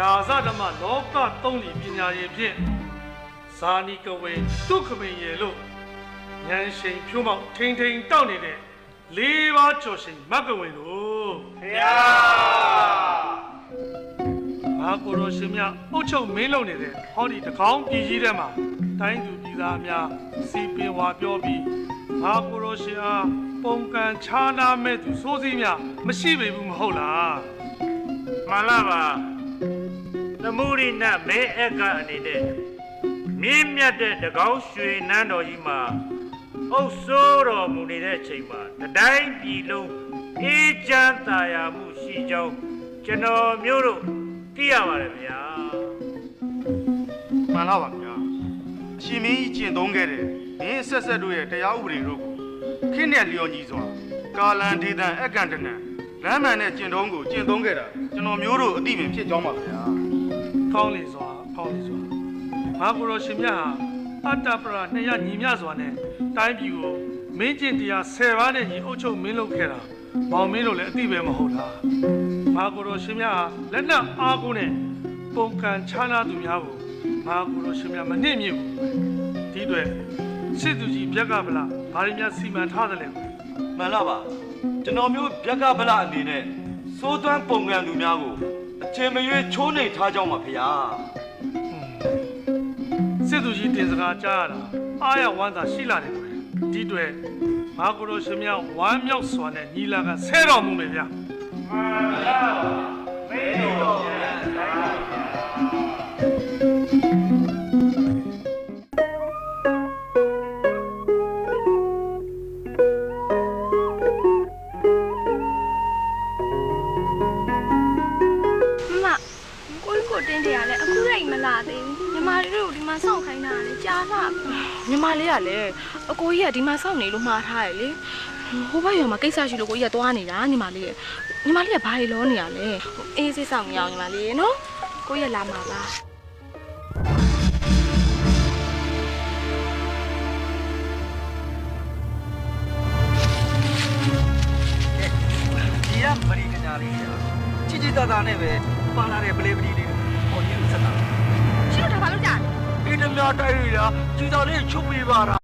ဇဓမ္မလောကသုံးလီပညာရည်ဖြင့်ဇာနီကဝေဒုက္ခမင်းရေလို့ဉာဏ်ရှိန်ဖြိုးမောက်ထိန်ထိန်တောက်နေတဲ့လေးပါးကျော်ရှိန်မက္ကဝင်တို့ဘုရားငါကိုရိုရှင်များအုတ်ချုပ်မင်းလုံနေတဲ့ဟောဒီတကောင်းပြည်ကြီးထဲမှာတိုင်းသူပြည်သားများစီပင်ဝါပြောပြီးငါကိုရိုရှင်အားပုံကန်ခြားနာမဲ့သူစိုးစည်းများမရှိပေဘူးမဟုတ်လားမှန်လားပါ သမုဒိနမဲအက်ကအနေနဲ့မြင့်မြတ်တဲ့တကောင်းရွှေနန်းတော်ကြီးမှာအုပ်ဆိုးတော်မူနေတဲ့အချိန်မှာတတိုင်းပြည်လုံးအေးချမ်းသာယာမှုရှိကြောင်းကျွန်တော်မျိုးတို့သိရပါတယ်ဗျာမှန်လားပါဗျာအရှင်မင်းကြီးကျင့်သုံးခဲ့တဲ့မင်းဆက်ဆက်တို့ရဲ့တရားဥပဒေတို့ကိုခင်းနဲ့လျော်ညီစွာကာလန်ဒေသန်အကန့်တနံ လမ်းမှန်တဲ့ကျင့်သုံးကိုကျင့်သုံးခဲ့တာကျွန်တော်မျိုးတို့အတိပင်ဖြစ်ကြောင်းပါဗျာကောင်းလေစွာကောင်းလေစွာငါကိုရိုရှင်များဟာအတ္တပရနှစ်ရညီမျှစွာနဲ့တိုင်းပြည်ကိုမင်းကျင့်တရား10ပါးနဲ့ညီအုပ်ချုပ်မင်းလုပ်ခဲ့တာမောင်မင်းတို့လည်းအတိပဲမဟုတ်လားငါကိုရိုရှင်များဟာလက်နက်အားကိုးနဲ့ပုံကန်ခြားနာသူများကိုငါကိုရိုရှင်များမနှိမ့်မြစ်ဘူးဒီအတွက်စစ်သူကြီးပြက်ကဗလားဘာတွေများစီမံထားတယ်လဲမှန်လားပါ ကျွန်တော်မျိုးဗျက်ကဗလအနေနဲ့စိုးသွမ်းပုံကံလူများကိုအချိန်မရွေးချိုးနှိမ်ထားကြောင်းပါဖေဟာစစ်သူကြီးတင်စကားကြားရတာအားရဝမ်းသာရှိလာတယ်ကွယ်ဒီအတွက်ငါကိုရိုရှင်များဝမ်းမြောက်စွာနဲ့ညီလာကဆဲတော်မူမယ်ဗျာမမ တင်းတရားလဲအခုလိုက်မလာသေးဘူးညီမလေးတို့ဒီမှာစောင့်ခိုင်းတာလေကြားလာပြီညီမလေးကလည်းအကိုကြီးကဒီမှာစောင့်နေလို့မှားထားရလေဟိုဘက်ရွာမှာကိစ္စရှိလို့ကိုကြီးကသွားနေတာညီမလေးရဲ့ညီမလေးကဘာတွေလောနေရလဲအေးစိစောင့်နေအောင်ညီမလေးရေနော်ကိုကြီးကလာမှာပါဒီကမရီကညာလေးရာချစ်ချစ်သားသားနဲ့ပဲပါလာတဲ့ပလေးပလီလေးကိုပေါ်ရင်းဆက်တာရှင်းတော့ဘာလို့ များတိုက်ရတာကြည်တော်လေးချုပ်ပေးပါတာ